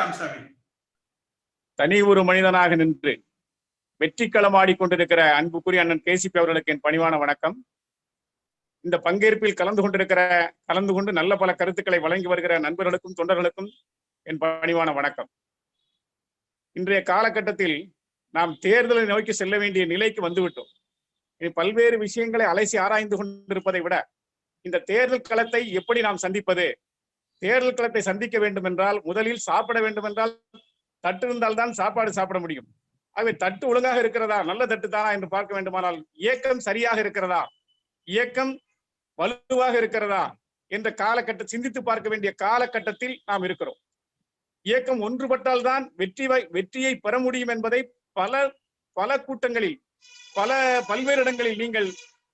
ராமசாமி தனி ஒரு மனிதனாக நின்று வெற்றி களமாடிக்கொண்டிருக்கிற அன்புக்குரிய அண்ணன் கேசிபி அவர்களுக்கு என் பணிவான வணக்கம். இந்த பங்கேற்பில் கலந்து கொண்டிருக்கிற கலந்து கொண்டு நல்ல பல கருத்துக்களை வழங்கி வருகிற நண்பர்களுக்கும் தொண்டர்களுக்கும் என் பணிவான வணக்கம். இன்றைய காலகட்டத்தில் நாம் தேர்தலை நோக்கி செல்ல வேண்டிய நிலைக்கு வந்துவிட்டோம். இனி பல்வேறு விஷயங்களை அலைசி ஆராய்ந்து கொண்டிருப்பதை விட இந்த தேர்தல் களத்தை எப்படி நாம் சந்திப்பது தேர்தல் களத்தை சந்திக்க வேண்டும் என்றால் முதலில் சாப்பிட வேண்டும் என்றால் தட்டு இருந்தால்தான் சாப்பாடு சாப்பிட முடியும். ஆகவே தட்டு ஒழுங்காக இருக்கிறதா? நல்ல தட்டு தானா என்று பார்க்க வேண்டுமானால் இயக்கம் சரியாக இருக்கிறதா? இயக்கம் வலுவாக இருக்கிறதா? என்ற காலகட்ட சிந்தித்து பார்க்க வேண்டிய காலகட்டத்தில் நாம் இருக்கிறோம். இயக்கம் ஒன்றுபட்டால் தான் வெற்றி வெற்றியை பெற முடியும் என்பதை பல பல கூட்டங்களில் பல பல்வேறு இடங்களில் நீங்கள்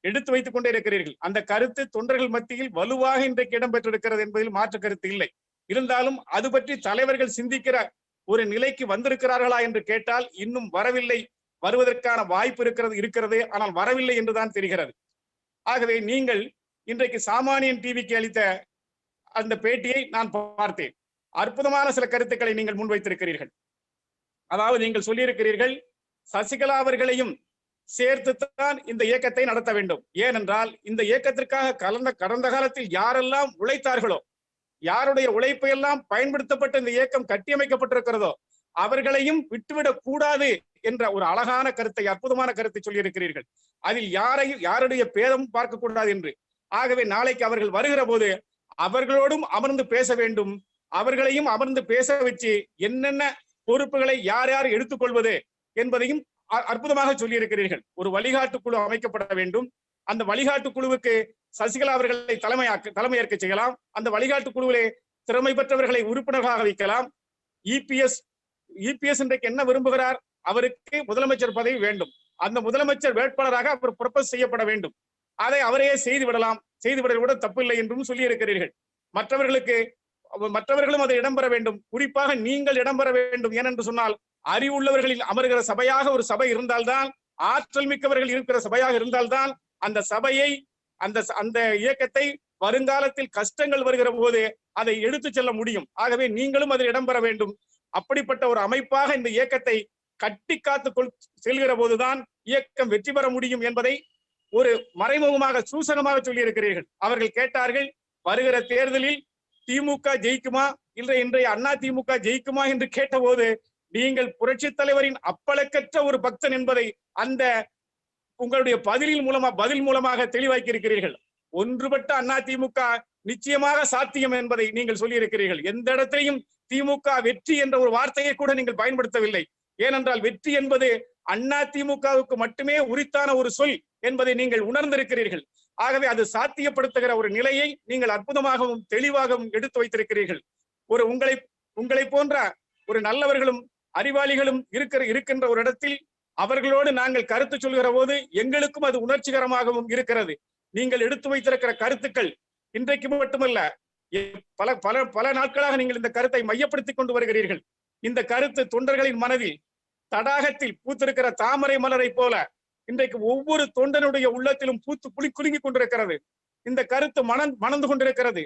எடுத்து வைத்துக் கொண்டே இருக்கிறீர்கள். அந்த கருத்து தொண்டர்கள் மத்தியில் வலுவாக இன்றைக்கு இடம்பெற்றிருக்கிறது என்பதில் மாற்று கருத்து இல்லை. இருந்தாலும் அது பற்றி தலைவர்கள் சிந்திக்கிற ஒரு நிலைக்கு வந்திருக்கிறார்களா என்று கேட்டால் இன்னும் வரவில்லை. வருவதற்கான வாய்ப்பு இருக்கிறது இருக்கிறது. ஆனால் வரவில்லை என்றுதான் தெரிகிறது. ஆகவே நீங்கள் இன்றைக்கு சாமானியன் டிவிக்கு அளித்த அந்த பேட்டியை நான் பார்த்தேன். அற்புதமான சில கருத்துக்களை நீங்கள் முன்வைத்திருக்கிறீர்கள். அதாவது நீங்கள் சொல்லியிருக்கிறீர்கள் சசிகலா அவர்களையும் சேர்த்துத்தான் இந்த இயக்கத்தை நடத்த வேண்டும். ஏனென்றால் இந்த இயக்கத்திற்காக கலந்த கடந்த காலத்தில் யாரெல்லாம் உழைத்தார்களோ யாருடைய உழைப்பை எல்லாம் பயன்படுத்தப்பட்ட இந்த இயக்கம் கட்டியமைக்கப்பட்டிருக்கிறதோ அவர்களையும் விட்டுவிடக் கூடாது என்ற ஒரு அழகான கருத்தை அற்புதமான கருத்தை சொல்லியிருக்கிறீர்கள். அதில் யாரையும் யாருடைய பேதமும் பார்க்க கூடாது என்று. ஆகவே நாளைக்கு அவர்கள் வருகிற போது அவர்களோடும் அமர்ந்து பேச வேண்டும். அவர்களையும் அமர்ந்து பேச வச்சு என்னென்ன பொறுப்புகளை யார் யார் எடுத்துக்கொள்வது என்பதையும் அற்புதமாக சொல்லியிருக்கிறீர்கள். ஒரு வழிகாட்டு குழு அமைக்கப்பட வேண்டும். அந்த வழிகாட்டு குழுவுக்கு சசிகலா அவர்களை தலைமையாக்க தலைமையேற்க செய்யலாம். அந்த வழிகாட்டு குழுவிலே திறமை பெற்றவர்களை உறுப்பினர்களாக வைக்கலாம். இபிஎஸ் இபிஎஸ் இன்றைக்கு என்ன விரும்புகிறார்? அவருக்கு முதலமைச்சர் பதவி வேண்டும். அந்த முதலமைச்சர் வேட்பாளராக அவர் ப்ரொபஸ் செய்யப்பட வேண்டும். அதை அவரே செய்து விடலாம். செய்து விட கூட தப்பில்லை என்றும் சொல்லியிருக்கிறீர்கள். மற்றவர்களுக்கு மற்றவர்களும் அதை இடம்பெற வேண்டும். குறிப்பாக நீங்கள் இடம்பெற வேண்டும். ஏனென்று சொன்னால் அறிவுள்ளவர்களில் அமர்கிற சபையாக ஒரு சபை இருந்தால்தான் ஆற்றல் மிக்கவர்கள் இருக்கிற சபையாக இருந்தால்தான் அந்த சபையை அந்த அந்த இயக்கத்தை வருங்காலத்தில் கஷ்டங்கள் வருகிற போது அதை எடுத்து செல்ல முடியும். ஆகவே நீங்களும் அதில் இடம்பெற வேண்டும். அப்படிப்பட்ட ஒரு அமைப்பாக இந்த இயக்கத்தை கட்டி காத்து கொள் செல்கிற போதுதான் இயக்கம் வெற்றி பெற முடியும் என்பதை ஒரு மறைமுகமாக சூசகமாக சொல்லி இருக்கிறீர்கள் அவர்கள் கேட்டார்கள் வருகிற தேர்தலில் திமுக ஜெயிக்குமா? இல்லை இன்றைய அண்ணா திமுக ஜெயிக்குமா? என்று கேட்டபோது நீங்கள் புரட்சி தலைவரின் அப்பளக்கற்ற ஒரு பக்தன் என்பதை அந்த உங்களுடைய பதிலின் மூலமா பதில் மூலமாக தெளிவாக்கி இருக்கிறீர்கள் ஒன்றுபட்ட அண்ணா திமுக நிச்சயமாக சாத்தியம் என்பதை நீங்கள் சொல்லியிருக்கிறீர்கள். எந்த இடத்திலையும் திமுக வெற்றி என்ற ஒரு வார்த்தையை கூட நீங்கள் பயன்படுத்தவில்லை. ஏனென்றால் வெற்றி என்பது அண்ணா திமுகவுக்கு மட்டுமே உரித்தான ஒரு சொல் என்பதை நீங்கள் உணர்ந்திருக்கிறீர்கள். ஆகவே அது சாத்தியப்படுத்துகிற ஒரு நிலையை நீங்கள் அற்புதமாகவும் தெளிவாகவும் எடுத்து வைத்திருக்கிறீர்கள். ஒரு உங்களை உங்களை போன்ற ஒரு நல்லவர்களும் அறிவாளிகளும் இருக்கிற இருக்கின்ற ஒரு இடத்தில் அவர்களோடு நாங்கள் கருத்து சொல்கிற போது எங்களுக்கும் அது உணர்ச்சிகரமாகவும் இருக்கிறது. நீங்கள் எடுத்து வைத்திருக்கிற கருத்துக்கள் இன்றைக்கு மட்டுமல்ல பல பல பல நாட்களாக நீங்கள் இந்த கருத்தை மையப்படுத்திக் கொண்டு வருகிறீர்கள். இந்த கருத்து தொண்டர்களின் மனதில் தடாகத்தில் பூத்திருக்கிற தாமரை மலரை போல இன்றைக்கு ஒவ்வொரு தொண்டனுடைய உள்ளத்திலும் பூத்து குளி குலுங்கி கொண்டிருக்கிறது. இந்த கருத்து மணந் மணந்து கொண்டிருக்கிறது.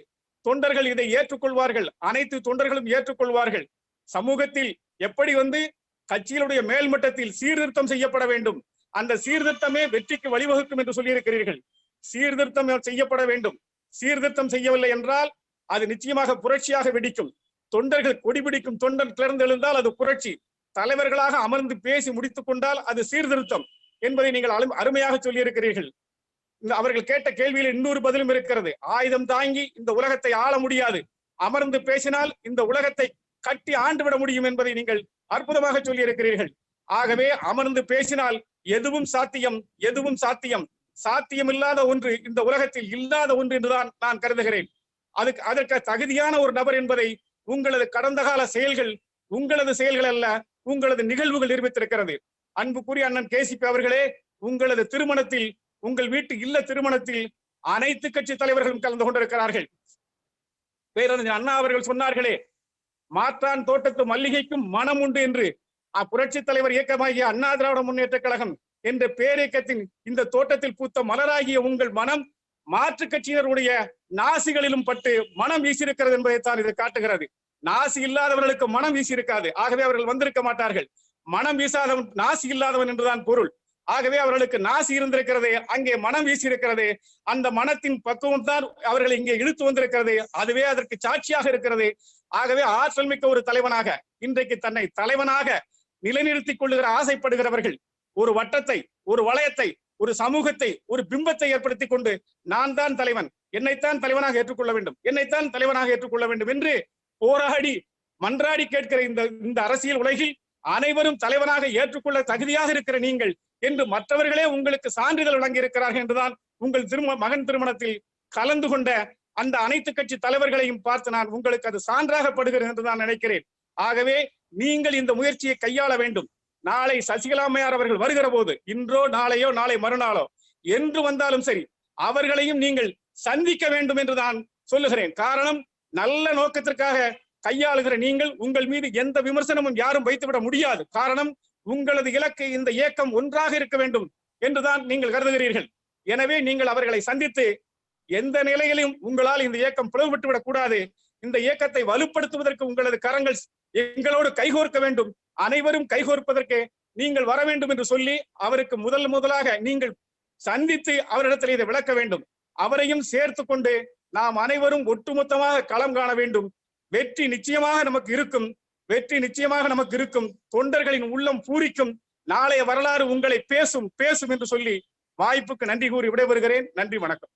தொண்டர்கள் இதை ஏற்றுக்கொள்வார்கள். அனைத்து தொண்டர்களும் ஏற்றுக்கொள்வார்கள். சமூகத்தில் எப்படி வந்து கட்சிகளுடைய மேல்மட்டத்தில் சீர்திருத்தம் செய்யப்பட வேண்டும்? அந்த சீர்திருத்தமே வெற்றிக்கு வழிவகுக்கும் என்று சொல்லியிருக்கிறீர்கள். சீர்திருத்தம் செய்யப்பட வேண்டும். சீர்திருத்தம் செய்யவில்லை என்றால் அது நிச்சயமாக புரட்சியாக வெடிக்கும். தொண்டர்கள் கொடிபிடிக்கும் தொண்டர் கிளர்ந்து எழுந்தால் அது புரட்சி. தலைவர்களாக அமர்ந்து பேசி முடித்துக் கொண்டால் அது சீர்திருத்தம் என்பதை நீங்கள் அருமையாக சொல்லியிருக்கிறீர்கள். இந்த அவர்கள் கேட்ட கேள்வியில் இன்னொரு பதிலும் இருக்கிறது. ஆயுதம் தாங்கி இந்த உலகத்தை ஆள முடியாது. அமர்ந்து பேசினால் இந்த உலகத்தை கட்டி ஆண்டு விட முடியும் என்பதை நீங்கள் அற்புதமாக சொல்லியிருக்கிறீர்கள். ஆகவே அமர்ந்து பேசினால் எதுவும் சாத்தியம் எதுவும் சாத்தியம். சாத்தியம் இல்லாத ஒன்று இந்த உலகத்தில் இல்லாத ஒன்று என்றுதான் நான் கருதுகிறேன். அதுக்கு அதற்கு தகுதியான ஒரு நபர் என்பதை உங்களது கடந்த கால செயல்கள் உங்களது செயல்கள் அல்ல உங்களது நிகழ்வுகள் நிரூபித்திருக்கிறது. அன்புக்குரிய அண்ணன் கேசிபி அவர்களே உங்களது திருமணத்தில் உங்கள் வீட்டு இல்ல திருமணத்தில் அனைத்து கட்சி தலைவர்களும் கலந்து கொண்டிருக்கிறார்கள். பேரறிஞர் அண்ணா அவர்கள் சொன்னார்களே மாற்றான் தோட்டத்து மல்லிகைக்கும் மனம் உண்டு என்று புரட்சி தலைவர் இயக்கமாகிய அண்ணா திராவிட முன்னேற்ற கழகம் என்ற பேரியக்கத்தின் இந்த தோட்டத்தில் பூத்த மலராகிய உங்கள் மனம் மாற்று கட்சியினருடைய நாசிகளிலும் பட்டு மனம் வீசியிருக்கிறது என்பதைத்தான் இது காட்டுகிறது. நாசி இல்லாதவர்களுக்கு மனம் வீசி இருக்காது ஆகவே அவர்கள் வந்திருக்க மாட்டார்கள். மனம் வீசாதவன் நாசி இல்லாதவன் என்றுதான் பொருள். ஆகவே அவர்களுக்கு நாசி இருந்திருக்கிறது அங்கே மனம் வீசி இருக்கிறது அந்த மனத்தின் பக்குவம் தான் அவர்களை இங்கே இழுத்து வந்திருக்கிறது. அதுவே அதற்கு சாட்சியாக இருக்கிறது. ஆகவே ஆற்றல் மிக்க ஒரு தலைவனாக இன்றைக்கு தன்னை தலைவனாக நிலைநிறுத்திக் கொள்ளுகிற ஆசைப்படுகிறவர்கள் ஒரு வட்டத்தை ஒரு வளையத்தை ஒரு சமூகத்தை ஒரு பிம்பத்தை ஏற்படுத்திக் கொண்டு நான் தான் தலைவன் என்னைத்தான் தலைவனாக ஏற்றுக்கொள்ள வேண்டும் என்னைத்தான் தலைவனாக ஏற்றுக்கொள்ள வேண்டும் என்று போராடி மன்றாடி கேட்கிற இந்த இந்த அரசியல் உலகில் அனைவரும் தலைவனாக ஏற்றுக்கொள்ள தகுதியாக இருக்கிற நீங்கள் என்று மற்றவர்களே உங்களுக்கு சான்றிதழ் வழங்கி இருக்கிறார்கள் என்றுதான் உங்கள் திரும மகன் திருமணத்தில் கலந்து கொண்ட அந்த அனைத்து கட்சி தலைவர்களையும் பார்த்து நான் உங்களுக்கு அது சான்றாகப்படுகிறது என்று நான் நினைக்கிறேன். ஆகவே நீங்கள் இந்த முயற்சியை கையாள வேண்டும். நாளை சசிகலாமையார் அவர்கள் வருகிற போது இன்றோ நாளையோ நாளை மறுநாளோ என்று வந்தாலும் சரி அவர்களையும் நீங்கள் சந்திக்க வேண்டும் என்று நான் சொல்லுகிறேன். காரணம் நல்ல நோக்கத்திற்காக கையாளுகிற நீங்கள் உங்கள் மீது எந்த விமர்சனமும் யாரும் வைத்துவிட முடியாது. காரணம் உங்களது இலக்கு இந்த இயக்கம் ஒன்றாக இருக்க வேண்டும் என்றுதான் நீங்கள் கருதுகிறீர்கள். எனவே நீங்கள் அவர்களை சந்தித்து எந்த நிலையிலும் உங்களால் இந்த இயக்கம் பிளவுபட்டு விடக் கூடாது. இந்த இயக்கத்தை வலுப்படுத்துவதற்கு உங்களது கரங்கள் எங்களோடு கைகோர்க்க வேண்டும். அனைவரும் கைகோர்ப்பதற்கு நீங்கள் வர வேண்டும் என்று சொல்லி அவருக்கு முதல் முதலாக நீங்கள் சந்தித்து அவரிடத்தில் இதை விளக்க வேண்டும். அவரையும் சேர்த்து கொண்டு நாம் அனைவரும் ஒட்டுமொத்தமாக களம் காண வேண்டும். வெற்றி நிச்சயமாக நமக்கு இருக்கும். வெற்றி நிச்சயமாக நமக்கு இருக்கும். தொண்டர்களின் உள்ளம் பூரிக்கும். நாளைய வரலாறு உங்களை பேசும் பேசும் என்று சொல்லி வாய்ப்புக்கு நன்றி கூறி விடைபெறுகிறேன். நன்றி வணக்கம்.